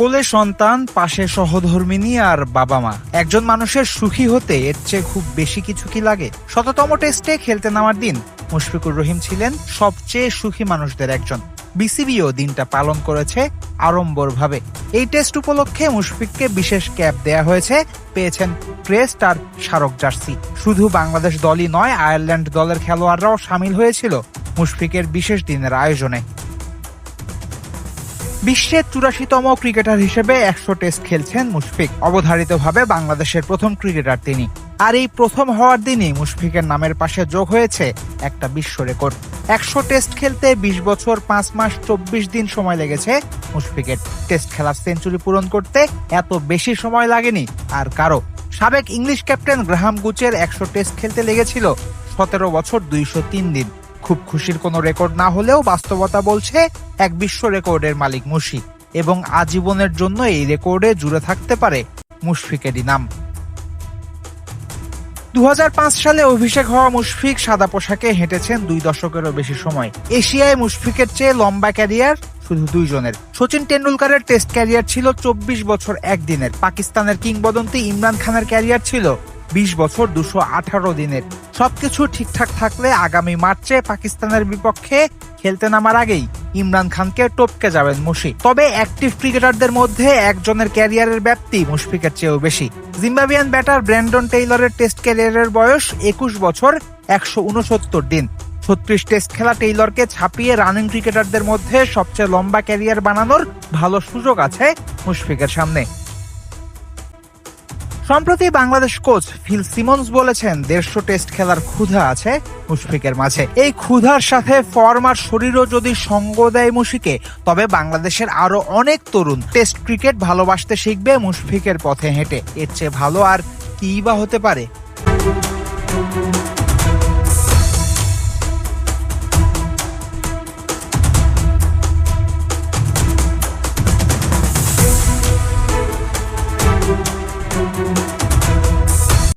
কোলে সন্তান, পাশে সহধর্মিনী আর বাবা মা। একজন মানুষের সুখী হতে এর চেয়ে খুব বেশি কিছু কি লাগে? শততম টেস্টে খেলতে নামার দিন মুশফিকুর রহিম ছিলেন সবচেয়ে সুখী মানুষদের একজন। বিসিবিও দিনটা পালন করেছে আড়ম্বরভাবে। এই টেস্ট উপলক্ষে মুশফিককে বিশেষ ক্যাপ দেয়া হয়েছে, পেয়েছেন ক্রেস্ট আর স্মারক জার্সি। শুধু বাংলাদেশ দলই নয়, আয়ারল্যান্ড দলের খেলোয়াড়রাও সামিল হয়েছিল মুশফিকের বিশেষ দিনের আয়োজনে। বিশ্বের চুরাশিতম ক্রিকেটার হিসেবে একশো টেস্ট খেলছেন মুশফিক। অবধারিতভাবে বাংলাদেশের প্রথম ক্রিকেটার তিনি। আর এই প্রথম হওয়ার দিনই মুশফিকের নামের পাশে যোগ হয়েছে একটা বিশ্ব রেকর্ড। একশো টেস্ট খেলতে বিশ বছর, পাঁচ মাস, চব্বিশ দিন সময় লেগেছে মুশফিকের। টেস্ট খেলার সেঞ্চুরি পূরণ করতে এত বেশি সময় লাগেনি আর কারও। সাবেক ইংলিশ ক্যাপ্টেন গ্রাহাম গুচের একশো টেস্ট খেলতে লেগেছিল সতেরো বছর, দুইশো তিন দিন। খুব খুশির কোনো রেকর্ড না হলেও বাস্তবতা বলছে এক বিশ্ব রেকর্ডের মালিক মুশি এবং আজীবনের জন্য এই রেকর্ডে জুড়ে থাকতে পারে মুশফিকেরই নাম। দুহাজার পাঁচ সালে অভিষেক হওয়া মুশফিক সাদা পোশাকে হেঁটেছেন দুই দশকেরও বেশি সময়। এশিয়ায় মুশফিকের চেয়ে লম্বা ক্যারিয়ার শুধু দুইজনের। সচিন টেন্ডুলকারের টেস্ট ক্যারিয়ার ছিল চব্বিশ বছর একদিনের। পাকিস্তানের কিংবদন্তি ইমরান খানের ক্যারিয়ার ছিল বিশ বছর দুশো আঠারো দিনের। সবকিছু ঠিকঠাক থাকলে আগামী মার্চে পাকিস্তানের বিপক্ষে খেলতে নামার আগেই ইমরান খানকে টপকে যাবেন মুশি। তবে অ্যাক্টিভ ক্রিকেটারদের মধ্যে একজনের ক্যারিয়ারের ব্যাপ্তি মুশফিকের চেয়েও বেশি। জিম্বাবিয়ান ব্যাটার ব্র্যান্ডন টেইলরের টেস্ট ক্যারিয়ারের বয়স একুশ বছর, একশো উনসত্তর দিন। ছত্রিশ টেস্ট খেলা টেইলরকে ছাপিয়ে রানিং ক্রিকেটারদের মধ্যে সবচেয়ে লম্বা ক্যারিয়ার বানানোর ভালো সুযোগ আছে মুশফিকের সামনে। সম্প্রতি বাংলাদেশ কোচ ফিল সিমন্স বলেছেন, দেড়শো টেস্ট খেলার ক্ষুধা আছে মুশফিকের মাঝে। এই ক্ষুধার সাথে ফর্ম আর শরীরও যদি সঙ্গ দেয় মুশিকে তবে বাংলাদেশের আরও অনেক তরুণ টেস্ট ক্রিকেট ভালোবাসতে শিখবে মুশফিকের পথে হেঁটে। এর চেয়ে ভালো আর কি বা হতে পারে?